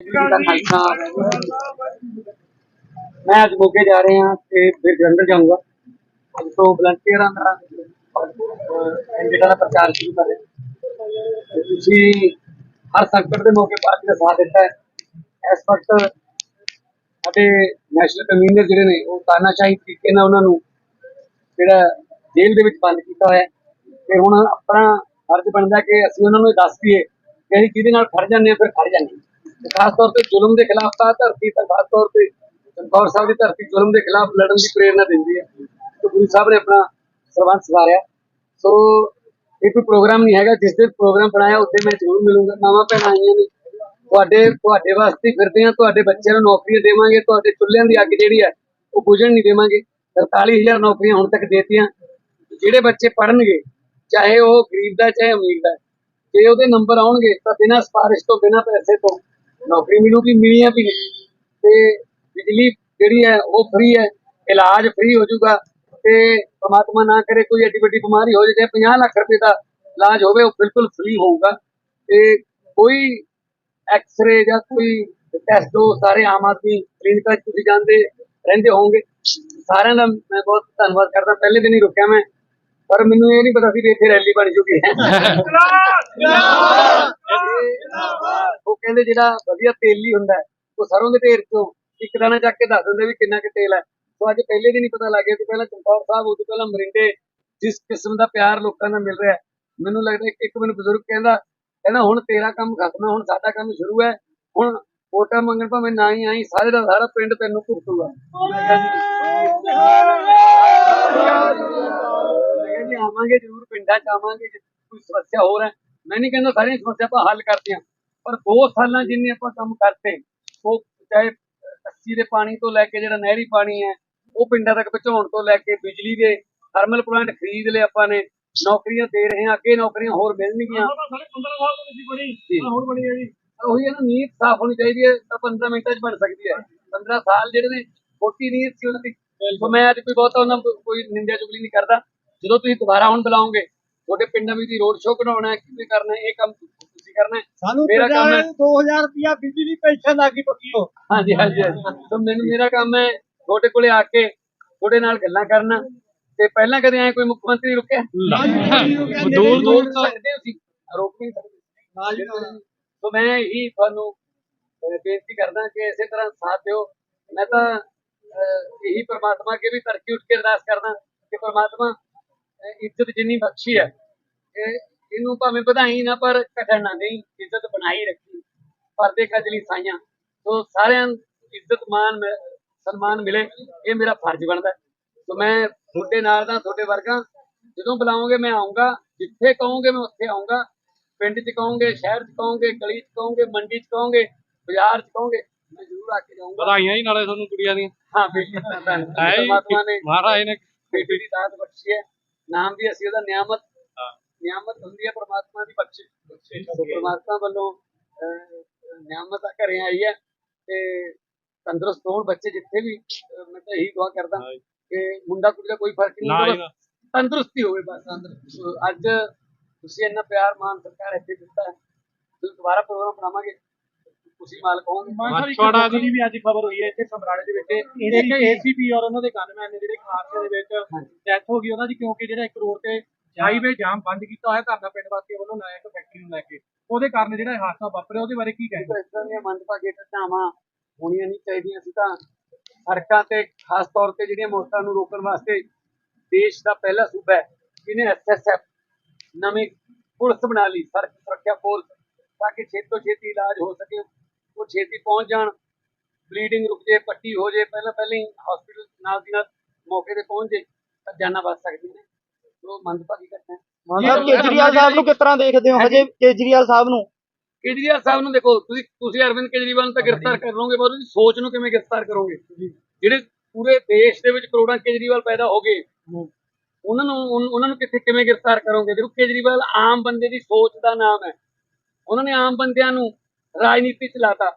ਖਾਲਸਾ ਮੈਂ ਅੱਜ ਮੋਗੇ ਜਾ ਰਿਹਾ ਤੇ ਫਿਰ ਜਲੰਧਰ ਜਾਊਂਗਾ। ਅੱਜ ਤੋਂ ਵਲੰਟੀਅਰਾਂ ਦਾ ਕੈਂਡੀਡੇਟਾਂ ਦਾ ਪ੍ਰਚਾਰ ਸ਼ੁਰੂ ਕਰ ਰਿਹਾ। ਤੁਸੀਂ ਹਰ ਸੰਕਟ ਦੇ ਮੌਕੇ ਪਾਰਟੀ ਦਾ ਸਾਥ ਦਿੱਤਾ ਹੈ। ਇਸ ਵਕਤ ਅਤੇ ਨੈਸ਼ਨਲ ਕਨਵੀਨਰ ਜਿਹੜੇ ਨੇ, ਉਹ ਤਾਨਾਸ਼ਾਹੀ ਤਰੀਕੇ ਨਾਲ ਉਹਨਾਂ ਨੂੰ ਜਿਹੜਾ ਜੇਲ੍ਹ ਦੇ ਵਿੱਚ ਬੰਦ ਕੀਤਾ ਹੋਇਆ ਤੇ ਹੁਣ ਆਪਣਾ ਫਰਜ਼ ਬਣਦਾ ਕਿ ਅਸੀਂ ਉਹਨਾਂ ਨੂੰ ਇਹ ਦੱਸ ਦਈਏ ਕਿ ਅਸੀਂ ਕਿਹਦੇ ਨਾਲ ਖੜ ਜਾਂਦੇ ਹਾਂ, ਫਿਰ ਖੜ ਜਾਂਦੇ ਖਾਸ ਤੌਰ ਤੇ ਜ਼ੁਲਮ ਦੇ ਖਿਲਾਫ ਤਾਂ ਧਰਤੀ ਤਾਂ ਖਾਸ ਤੌਰ ਤੇ ਚਮਕੌਰ ਸਾਹਿਬ ਦੀ ਧਰਤੀ ਜ਼ੁਲਮ ਦੇ ਖਿਲਾਫ ਲੜਨ ਦੀ ਪ੍ਰੇਰਣਾ ਦਿੰਦੀ ਹੈ। ਤੇ ਗੁਰੂ ਸਾਹਿਬ ਨੇ ਆਪਣਾ ਸਰਬੰਸ ਸਵਾਰਿਆ। ਸੋ, ਇਹ ਕੋਈ ਪ੍ਰੋਗਰਾਮ ਨਹੀਂ ਹੈਗਾ। ਜਿਸ ਦਿਨ ਪ੍ਰੋਗਰਾਮ ਬਣਾਇਆ ਉੱਥੇ ਮੈਂ ਜ਼ਰੂਰ ਮਿਲੂੰਗਾ। ਮਾਵਾਂ ਭੈਣਾਂ ਆਈਆਂ ਨੇ। ਤੁਹਾਡੇ ਤੁਹਾਡੇ ਵਾਸਤੇ ਫਿਰਦੇ ਆ ਤੁਹਾਡੇ ਬੱਚਿਆਂ ਨੂੰ ਨੌਕਰੀਆਂ ਦੇਵਾਂਗੇ। ਤੁਹਾਡੇ ਚੁੱਲ੍ਹਿਆਂ ਦੀ ਅੱਗ ਜਿਹੜੀ ਹੈ, ਉਹ ਬੁਝਣ ਨਹੀਂ ਦੇਵਾਂਗੇ। 43000 ਨੌਕਰੀਆਂ ਹੁਣ ਤੱਕ ਦੇਤੀਆਂ। ਜਿਹੜੇ ਬੱਚੇ ਪੜਨਗੇ ਚਾਹੇ ਉਹ ਗਰੀਬ ਦਾ ਚਾਹੇ ਅਮੀਰ ਦਾ ਜੇ ਉਹਦੇ ਨੰਬਰ ਆਉਣਗੇ, ਤਾਂ ਬਿਨਾਂ ਸਿਫਾਰਿਸ਼ ਤੋਂ, ਬਿਨਾਂ ਪੈਸੇ ਤੋਂ ਨੌਕਰੀ ਮਿਲੂਗੀ, ਮਿਲੀਆਂ ਵੀ ਤੇ ਬਿਜਲੀ ਜਿਹੜੀ ਹੈ, ਉਹ ਫ੍ਰੀ ਹੈ, ਇਲਾਜ ਫ੍ਰੀ ਹੋ ਜਾਊਗਾ ਤੇ ਪ੍ਰਮਾਤਮਾ ਨਾ ਕਰੇ ਕੋਈ ਐਡੀ ਵੱਡੀ ਬਿਮਾਰੀ ਹੋ ਜਾਵੇ 50 ਲੱਖ ਰੁਪਏ ਦਾ ਇਲਾਜ ਹੋਵੇ, ਉਹ ਬਿਲਕੁਲ ਫ੍ਰੀ ਹੋਊਗਾ। ਤੇ ਕੋਈ ਐਕਸ-ਰੇ ਜਾਂ ਕੋਈ ਟੈਸਟ ਉਹ ਸਾਰੇ ਆਮ ਆਦਮੀ ਕਲੀਨਿਕਾਂ 'ਚ ਤੁਸੀਂ ਜਾਂਦੇ ਰਹਿੰਦੇ ਹੋਵੋਗੇ। ਸਾਰਿਆਂ ਦਾ ਮੈਂ ਬਹੁਤ ਧੰਨਵਾਦ ਕਰਦਾ। ਪਹਿਲੇ ਦਿਨ ਹੀ ਰੁਕਿਆ ਮੈਂ। ਪਰ ਮੈਨੂੰ ਇਹ ਨਹੀਂ ਪਤਾ ਸੀ ਵੀ ਇੱਥੇ ਰੈਲੀ ਬਣ ਚੁੱਕੀ ਹੈ। ਉਹ ਕਹਿੰਦੇ ਜਿਹੜਾ ਵਧੀਆ ਤੇਲੀ ਹੁੰਦਾ ਉਹ ਸਰੋਂ ਦੇ ਢੇਰ ਚੋਂ ਇੱਕ ਦਾਣਾ ਚੱਕ ਕੇ ਦੱਸ ਦਿੰਦੇ ਵੀ ਕਿੰਨਾ ਕੁ ਤੇਲ ਹੈ। ਸੋ ਅੱਜ ਪਹਿਲੇ ਦਿਨ ਹੀ ਪਤਾ ਲੱਗ ਕਿ ਪਹਿਲਾਂ ਚਮਕੌਰ ਸਾਹਿਬ, ਉਹ ਤੋਂ ਪਹਿਲਾਂ ਮਰਿੰਡੇ, ਜਿਸ ਕਿਸਮ ਦਾ ਪਿਆਰ ਲੋਕਾਂ ਨਾਲ ਮਿਲ ਰਿਹਾ ਮੈਨੂੰ ਲੱਗਦਾ ਇੱਕ ਮੈਨੂੰ ਬਜ਼ੁਰਗ ਕਹਿੰਦਾ ਕਹਿੰਦਾ ਹੁਣ ਤੇਰਾ ਕੰਮ ਖਤਮ ਹੈ, ਹੁਣ ਸਾਡਾ ਕੰਮ ਸ਼ੁਰੂ ਹੈ, ਹੁਣ ਵੋਟਾਂ ਮੰਗਣ ਭਾਵੇਂ ਨਾ ਹੀ ਆਈ, ਸਾਰੇ ਦਾ ਸਾਰਾ ਪਿੰਡ ਤੈਨੂੰ ਭੁਗਤੂਗਾ ਜੀ ਆਵਾਂਗੇ ਜ਼ਰੂਰ ਪਿੰਡਾਂ ਚ ਆਵਾਂਗੇ ਜੇ ਕੋਈ ਸਮੱਸਿਆ ਹੋਰ ਹੈ। ਮੈਂ ਨਹੀਂ ਕਹਿੰਦਾ ਸਾਰੀਆਂ ਸਮੱਸਿਆ ਆਪਾਂ ਹੱਲ ਕਰਦੇ ਹਾਂ ਪਰ 2 ਸਾਲਾਂ ਜਿੰਨੇ ਆਪਾਂ ਕੰਮ ਕਰਤੇ ਉਹ ਚਾਹੇ ਕੱਸੀ ਦੇ ਪਾਣੀ ਤੋਂ ਲੈ ਕੇ ਜਿਹੜਾ ਨਹਿਰੀ ਪਾਣੀ ਹੈ ਉਹ ਪਿੰਡਾਂ ਤੱਕ ਪਹੁੰਚਾਉਣ ਤੋਂ ਲੈ ਕੇ ਬਿਜਲੀ ਦੇ ਥਰਮਲ ਪਲਾਂਟ ਖਰੀਦ ਲਏ ਆਪਾਂ ਨੇ ਨੌਕਰੀਆਂ ਦੇ ਰਹੇ ਹਾਂ ਅੱਗੇ ਨੌਕਰੀਆਂ ਹੋਰ ਮਿਲਣਗੀਆਂ। ਸਾਡੇ 15 ਸਾਲ ਤੋਂ ਤੁਸੀਂ ਬਣੀ ਜੀ। ਹੁਣ ਬਣੀ ਹੈ ਜੀ। ਉਹੀ ਹੈ ਨਾ ਨੀਤ ਸਾਫ਼ ਹੋਣੀ ਚਾਹੀਦੀ ਹੈ ਤਾਂ 15 ਮਿੰਟਾਂ 'ਚ ਬਣ ਸਕਦੀ ਹੈ। 15 ਸਾਲ ਜਿਹੜੇ ਨੇ ਛੋਟੀ ਨੀਤ ਸੀ ਉਹਨਾਂ ਦੀ। ਸੋ ਮੈਂ ਅੱਜ ਕੋਈ ਬਹੁਤਾ ਉਹਨਾਂ ਕੋਈ ਨਿੰਦਿਆ ਚੁਗਲੀ ਨਹੀਂ ਕਰਦਾ। ਜਦੋਂ ਤੁਸੀਂ ਦੁਬਾਰਾ ਹੁਣ ਬੁਲਾਓਗੇ ਤੁਹਾਡੇ ਪਿੰਡਾਂ ਵਿੱਚ ਦੀ ਰੋਡ ਸ਼ੋਅ ਕਢਾਉਣਾ ਹੈ ਕਿਵੇਂ ਕਰਨਾ ਹੈ ਇਹ ਕੰਮ ਤੁਸੀਂ ਕਰਨਾ ਹੈ। ਸਾਨੂੰ ਮੇਰਾ ਕੰਮ ਹੈ 2000 ਰੁਪਿਆ ਬਿਜਲੀ ਦੀ ਪੈਨਸ਼ਨ ਆ ਗਈ ਪੱਕੀ ਹੋ ਹਾਂਜੀ ਹਾਂਜੀ ਹਾਂਜੀ। ਸੋ ਮੈਨੂੰ ਮੇਰਾ ਕੰਮ ਹੈ ਤੁਹਾਡੇ ਕੋਲੇ ਆ ਕੇ ਤੁਹਾਡੇ ਨਾਲ ਗੱਲਾਂ ਕਰਨਾ। ਤੇ ਪਹਿਲਾਂ ਕਦੇ ਐ ਕੋਈ ਮੁੱਖ ਮੰਤਰੀ ਰੁਕਿਆ? ਦੂਰ ਦੂਰ ਸਕਦੇ ਸੀ ਰੋਕ ਵੀ ਨਹੀਂ ਸਕਦੇ। ਮੈਂ ਇਹੀ ਤੁਹਾਨੂੰ ਬੇਨਤੀ ਕਰਦਾ ਕਿ ਇਸੇ ਤਰ੍ਹਾਂ ਸਾਥ ਦਿਓ। ਮੈਂ ਤਾਂ ਇਹੀ ਪ੍ਰਮਾਤਮਾ ਅੱਗੇ ਵੀ ਤਰੱਕੀ ਉੱਠ ਕੇ ਅਰਦਾਸ ਕਰਦਾ ਕਿ ਪ੍ਰਮਾਤਮਾ ਇੱਜ਼ਤ ਜਿੰਨੀ ਬਖਸ਼ੀ ਹੈ ਇਹ ਇਹਨੂੰ ਭਾਵੇਂ ਵਧਾਈ ਨਾ ਪਰ ਘਟਣ ਨਾ ਦੇਈ ਇੱਜ਼ਤ ਬਣਾਈ ਰੱਖੀ। ਪਰਦੇ ਕਜਲੀ ਸਾਈਆਂ ਸੋ ਸਾਰਿਆਂ ਇੱਜ਼ਤ ਮਾਨ ਸਨਮਾਨ ਮਿਲੇ ਇਹ ਮੇਰਾ ਫਰਜ਼ ਬਣਦਾ। ਸੋ ਮੈਂ ਤੁਹਾਡੇ ਨਾਲ ਦਾ ਤੁਹਾਡੇ ਵਰਗਾ ਜਦੋਂ ਬੁਲਾਓਗੇ ਮੈਂ ਆਉਂਗਾ ਜਿੱਥੇ ਕਹੋਗੇ ਮੈਂ ਉੱਥੇ ਆਉਂਗਾ ਪਿੰਡ 'ਚ ਕਹੋਗੇ ਸ਼ਹਿਰ 'ਚ ਕਹੋਗੇ ਗਲੀ 'ਚ ਕਹੋਗੇ ਮੰਡੀ 'ਚ ਕਹੋਗੇ ਬਾਜ਼ਾਰ 'ਚ ਕਹੋਗੇ ਮੈਂ ਜ਼ਰੂਰ ਆ ਕੇ ਜਾਊਂਗਾ। ਵਧਾਈਆਂ ਹੀ ਨਾਲੇ ਤੁਹਾਨੂੰ ਕੁੜੀਆਂ ਦੀਆਂ। ਹਾਂ ਧੰਨਵਾਦ ਨੇ ਮਹਾਰਾਜ ਨੇ ਬੇਟੀ ਦੀ ਦਾਤ ਬਖਸ਼ੀ ਹੈ। ਨਾਮ ਵੀ ਅਸੀਂ ਉਹਦਾ ਨਿਆਮਤ ਨਿਆਮਤ ਹੁੰਦੀ ਹੈ ਪ੍ਰਮਾਤਮਾ ਦੀ ਬਖਸ਼ਿਸ਼। ਸੋ ਪ੍ਰਮਾਤਮਾ ਵੱਲੋਂ ਨਿਆਮਤ ਆ ਘਰੇ ਆਈ ਹੈ ਤੇ ਤੰਦਰੁਸਤ ਹੋਣ ਬੱਚੇ ਜਿੱਥੇ ਵੀ ਮੈਂ ਤਾਂ ਇਹੀ ਦੁਆ ਕਰਦਾ ਕਿ ਮੁੰਡਾ ਕੁੜੀ ਦਾ ਕੋਈ ਫ਼ਰਕ ਨਹੀਂ ਹੁੰਦਾ ਤੰਦਰੁਸਤੀ ਹੋਵੇ ਬਸ ਤੰਦਰੁਸਤੀ। ਅੱਜ ਤੁਸੀਂ ਇੰਨਾ ਪਿਆਰ ਮਾਨ ਸਰਕਾਰ ਇੱਥੇ ਦਿੱਤਾ ਹੈ। ਤੁਸੀਂ ਦੁਬਾਰਾ ਪ੍ਰੋਗਰਾਮ ਬਣਾਵਾਂਗੇ। ਤੁਸੀਂ ਮਾਲਕ ਹੋਵੋਗੇ ਮਛਵਾੜਾ ਦੀ ਦੀ ਵੀ ਅੱਜ ਖਬਰ ਹੋਈ ਹੈ ਇੱਥੇ ਸਮਰਾਲੇ ਦੇ ਵਿੱਚ। ਇਹਦੇ ਏਸੀਪੀ ਔਰ ਉਹਨਾਂ ਦੇ ਗਨਮੈਨ ਨੇ ਜਿਹੜੇ ਖਾਰਸੇ ਦੇ ਵਿੱਚ ਡੈਥ ਹੋ ਗਈ ਉਹਨਾਂ ਦੀ ਕਿਉਂਕਿ ਜਿਹੜਾ ਇੱਕ ਰੋਡ ਤੇ ਹਾਈਵੇ ਜਾਮ ਬੰਦ ਕੀਤਾ ਹੋਇਆ ਧਰਨਾ ਪਿੰਡ ਵਾਸੀਆਂ ਵੱਲੋਂ ਨਾਇਕ ਫੈਕਟਰੀ ਨੂੰ ਲੈ ਕੇ। ਉਹਦੇ ਕਾਰਨ ਜਿਹੜਾ ਇਹ ਹਾਦਸਾ ਵਾਪਰਿਆ ਉਹਦੇ ਬਾਰੇ ਕੀ ਕਹਿੰਦੇ ਇਸ ਤਰ੍ਹਾਂ ਦੀਆਂ ਮੰਦਭਾਗੀ ਘਟਨਾਵਾਂ ਹੋਣੀਆਂ ਨਹੀਂ ਚਾਹੀਦੀਆਂ। ਸੀ ਤਾਂ ਸੜਕਾਂ ਤੇ ਖਾਸ ਤੌਰ ਤੇ ਜਿਹੜੀਆਂ ਮੌਤਾਂ ਨੂੰ ਰੋਕਣ ਵਾਸਤੇ ਦੇਸ਼ ਦਾ ਪਹਿਲਾ ਸੂਬਾ ਹੈ ਜਿਹਨੇ ਐਸਐਸਐਫ ਨਵੀਂ ਪੁਲਿਸ ਬਣਾ ਲਈ ਸੜਕ ਸੁਰੱਖਿਆ ਫੋਰਸ ਤਾਂ ਕਿ ਛੇਤੀ ਤੋਂ ਛੇਤੀ ਇਲਾਜ ਹੋ ਸਕੇ। ਛੇਤੀ ਪਹੁੰਚ ਜਾਣ ਬਲੀਡਿੰਗ ਰੁਕ ਜੇ ਪੱਟੀ ਹੋ ਜੇ ਪਹਿਲਾਂ ਪਹਿਲਾਂ ਹੀ ਹਸਪੀਟਲ ਨਾਲ ਦੀ ਨਾਲ ਮੌਕੇ ਤੇ ਪਹੁੰਚ ਜੇ ਤਾਂ ਜਾਨਾਂ ਬਚ ਸਕਦੀਆਂ ਨੇ। ਸੋ ਮੰਦਭਾਗੀ ਘਟਨਾ ਹੈ। ਮਤਲਬ ਕੇਜਰੀਵਾਲ ਸਾਹਿਬ ਨੂੰ ਕਿਸ ਤਰ੍ਹਾਂ ਦੇਖਦੇ ਹੋ? ਹਜੇ ਕੇਜਰੀਵਾਲ ਸਾਹਿਬ ਨੂੰ? ਕੇਜਰੀਵਾਲ ਸਾਹਿਬ ਨੂੰ ਦੇਖੋ ਤੁਸੀਂ ਤੁਸੀਂ ਅਰਵਿੰਦ ਕੇਜਰੀਵਾਲ ਨੂੰ ਤਾਂ ਗ੍ਰਿਫਤਾਰ ਕਰ ਲਓਗੇ ਪਰ ਉਹਦੀ ਸੋਚ ਨੂੰ ਕਿਵੇਂ ਗ੍ਰਿਫਤਾਰ ਕਰੋਗੇ? ਜਿਹੜੇ ਪੂਰੇ ਦੇਸ਼ ਦੇ ਵਿੱਚ ਕਰੋੜਾਂ ਕੇਜਰੀਵਾਲ ਪੈਦਾ ਹੋ ਗਏ ਉਹਨਾਂ ਨੂੰ ਉਹਨਾਂ ਨੂੰ ਕਿੱਥੇ ਕਿਵੇਂ ਗ੍ਰਿਫਤਾਰ ਕਰੋਗੇ? ਦੇਖੋ ਕੇਜਰੀਵਾਲ ਆਮ ਬੰਦੇ ਦੀ ਸੋਚ ਦਾ ਨਾਮ ਹੈ। ਉਹਨਾਂ ਨੇ ਆਮ ਬੰਦਿਆਂ ਨੂੰ ਰਾਜਨੀਤੀ ਚ ਲਾਤਾ।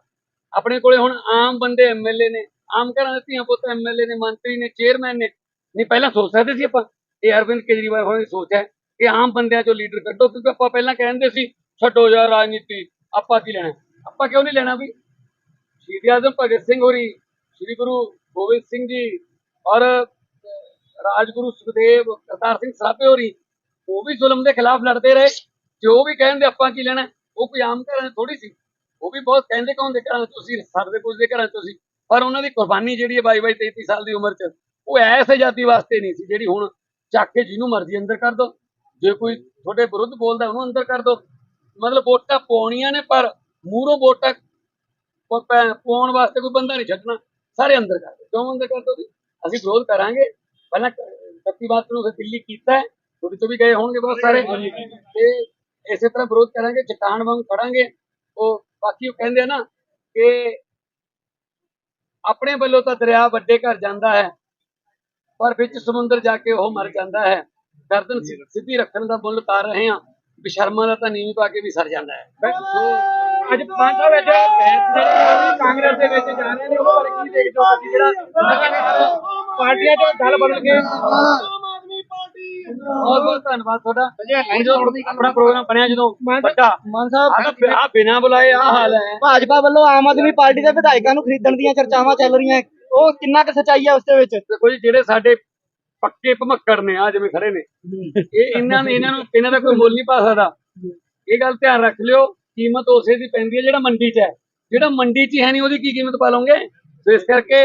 ਆਪਣੇ ਕੋਲੇ ਹੁਣ ਆਮ ਬੰਦੇ ਐਮਐਲਏ ਨੇ, ਆਮ ਘਰਾਂ ਦੇ ਧੀਆਂ ਪੁੱਤ ਐਮਐਲਏ ਨੇ, ਮੰਤਰੀ ਨੇ, ਚੇਅਰਮੈਨ ਨੇ। ਨਹੀਂ, ਪਹਿਲਾਂ ਸੋਚ ਸਕਦੇ ਸੀ ਆਪਾਂ, ਇਹ ਅਰਵਿੰਦ ਕੇਜਰੀਵਾਲ ਹੋਣੀ ਸੋਚ ਹੈ ਕਿ ਆਮ ਬੰਦਿਆਂ ਚੋਂ ਲੀਡਰ ਕੱਢੋ, ਕਿਉਂਕਿ ਆਪਾਂ ਪਹਿਲਾਂ ਕਹਿੰਦੇ ਸੀ, ਛੱਡੋ ਯਾਰ ਰਾਜਨੀਤੀ, ਆਪਾਂ ਕੀ ਲੈਣਾ ਆਪਾਂ ਕਿਉਂ ਨਹੀਂ ਲੈਣਾ ਵੀ? ਸ਼ਹੀਦ ਆਜ਼ਮ ਭਗਤ ਸਿੰਘ ਹੋਰੀ, ਸ੍ਰੀ ਗੁਰੂ ਗੋਬਿੰਦ ਸਿੰਘ ਜੀ ਔਰ ਰਾਜਗੁਰੂ ਸੁਖਦੇਵ ਕਰਤਾਰ ਸਿੰਘ ਸਰਾਭੇ ਹੋਰੀ, ਉਹ ਵੀ ਜ਼ੁਲਮ ਦੇ ਖਿਲਾਫ ਲੜਦੇ ਰਹੇ। ਜੋ ਵੀ ਕਹਿੰਦੇ ਆਪਾਂ ਕੀ ਲੈਣਾ ਉਹ ਕੋਈ ਆਮ ਘਰਾਂ ਥੋੜੀ ਸੀ। ਉਹ ਵੀ ਬਹੁਤ ਕਹਿੰਦੇ ਕੌਣ ਦੇ ਘਰਾਂ 'ਚ ਤੁਸੀਂ ਸਰਦੇ ਕੁਝ ਦੇ ਘਰਾਂ ਚੋਂ ਸੀ ਪਰ ਉਹਨਾਂ ਦੀ ਕੁਰਬਾਨੀ ਜਿਹੜੀ ਹੈ 22 22 23 ਸਾਲ ਦੀ ਉਮਰ 'ਚ, ਉਹ ਐਸ ਆਜ਼ਾਦੀ ਵਾਸਤੇ ਨਹੀਂ ਸੀ, ਜਿਹੜੀ ਹੁਣ ਚੱਕ ਕੇ ਜਿਹਨੂੰ ਮਰਜ਼ੀ ਅੰਦਰ ਕਰ ਦੋ। ਜੇ ਕੋਈ ਤੁਹਾਡੇ ਵਿਰੁੱਧ ਬੋਲਦਾ, ਉਹਨੂੰ ਅੰਦਰ ਕਰ ਦੋ। ਮਤਲਬ ਵੋਟਾਂ ਪਾਉਣੀਆਂ ਨੇ, ਪਰ ਮੂਹਰੋਂ ਵੋਟਾਂ ਪਾਉਣ ਵਾਸਤੇ ਕੋਈ ਬੰਦਾ ਨਹੀਂ ਛੱਡਣਾ। ਸਾਰੇ ਅੰਦਰ ਕਰ ਦੋ। ਕਿਉਂ ਅੰਦਰ ਕਰ ਦੋ ਅਸੀਂ ਵਿਰੋਧ ਕਰਾਂਗੇ। ਪਹਿਲਾਂ ਕੱਤੀ ਬਾਤ ਨੂੰ ਫਿਰ ਦਿੱਲੀ ਕੀਤਾ ਤੁਹਾਡੇ ਤੋਂ ਵੀ ਗਏ ਹੋਣਗੇ ਬਹੁਤ ਸਾਰੇ। ਤੇ ਇਸੇ ਤਰ੍ਹਾਂ ਵਿਰੋਧ ਕਰਾਂਗੇ, ਚਟਾਨ ਵਾਂਗ ਖੜਾਂਗੇ ਬਾਕੀ ਉਹ ਕਹਿੰਦੇ ਆ ਨਾ ਕਿ ਆਪਣੇ ਵੱਲੋਂ ਤਾਂ ਦਰਿਆ ਵੱਡੇ ਘਰ ਜਾਂਦਾ ਹੈ ਪਰ ਵਿੱਚ ਸਮੁੰਦਰ ਜਾ ਕੇ ਉਹ ਮਰ ਜਾਂਦਾ ਹੈ। ਗਰਦਨ ਸਿ- ਸਿੱਧੀ ਰੱਖਣ ਦਾ ਮੁੱਲ ਉਤਾਰ ਰਹੇ ਹਾਂ ਬਿਸ਼ਰਮਾਂ ਦਾ ਤਾਂ ਨੀਵੀਂ ਪਾ ਕੇ ਵੀ ਸਰ ਜਾਂਦਾ ਹੈ। ਅੱਜ ਪੰਜ ਸਾਹਿਬ ਵਿੱਚ ਕਾਂਗਰਸ ਦੇ ਵਿੱਚ ਜਾ ਰਹੇ ਨੇ ਉਹ ਬਾਰੇ ਕੀ ਦੇਖਦੇ ਹੋ ਤੁਸੀਂ? ਜਿਹੜਾ ਪਾਰਟੀਆਂ ਚੋਂ ਦਲ ਬਦਲ ਕੇ ਬਹੁਤ ਬਹੁਤ ਧੰਨਵਾਦ ਤੁਹਾਡਾ। ਹੁਣ ਜਦੋਂ ਆਪਣਾ ਪ੍ਰੋਗਰਾਮ ਬਣਿਆ ਜਦੋਂ ਵੱਡਾ। ਮਾਨ ਸਾਹਿਬ ਆ ਬਿਨਾ ਬੁਲਾਏ ਆ ਹਾਲ ਹੈ। ਭਾਜਪਾ ਵੱਲੋਂ ਆਮ ਆਦਮੀ ਪਾਰਟੀ ਦੇ ਵਿਧਾਇਕਾਂ ਨੂੰ ਖਰੀਦਣ ਦੀਆਂ ਚਰਚਾਵਾਂ ਚੱਲ ਰਹੀਆਂ ਉਹ ਕਿੰਨਾ ਕੁ ਸੱਚਾਈ ਹੈ ਉਸ ਦੇ ਵਿੱਚ? ਦੇਖੋ ਜੀ ਜਿਹੜੇ ਸਾਡੇ ਪੱਕੇ ਭਮੱਕੜ ਨੇ ਆ ਜਿਵੇਂ ਖੜੇ ਨੇ ਇਹ ਇਹਨਾਂ ਨੇ ਇਹਨਾਂ ਨੂੰ ਇਹਨਾਂ ਦਾ ਕੋਈ ਮੁੱਲ ਨਹੀਂ ਪਾ ਸਕਦਾ। ਇਹ ਗੱਲ ਧਿਆਨ ਰੱਖ ਲਿਓ ਕੀਮਤ ਉਸੇ ਦੀ ਪੈਂਦੀ ਹੈ ਜਿਹੜਾ ਮੰਡੀ 'ਚ ਹੈ। ਜਿਹੜਾ ਮੰਡੀ 'ਚ ਹੀ ਹੈ ਨਹੀਂ ਉਹਦੀ ਕੀ ਕੀਮਤ ਪਾ ਲਓਗੇ? ਸੋ ਇਸ ਕਰਕੇ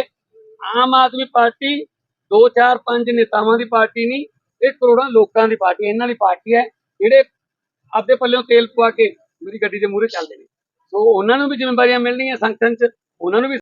ਆਮ ਆਦਮੀ ਪਾਰਟੀ 2 4 5 ਨੇਤਾਵਾਂ ਦੀ ਪਾਰਟੀ ਨਹੀਂ ਇਹ ਕਰੋੜਾਂ ਲੋਕਾਂ ਦੀ ਪਾਰਟੀ ਇਹਨਾਂ ਦੀ ਪਾਰਟੀ ਹੈ, ਜਿਹੜੇ ਆਪਦੇ ਪੱਲਿਓਂ ਤੇਲ ਪਵਾ ਕੇ ਮੇਰੀ ਗੱਡੀ ਦੇ ਮੂਹਰੇ ਚੱਲਦੇ ਨੇ। ਸੋ ਉਹਨਾਂ ਨੂੰ ਵੀ ਜ਼ਿੰਮੇਵਾਰੀਆਂ ਮਿਲਣੀਆਂ ਸੰਗਠਨ 'ਚ, ਉਹਨਾਂ ਨੂੰ ਵੀ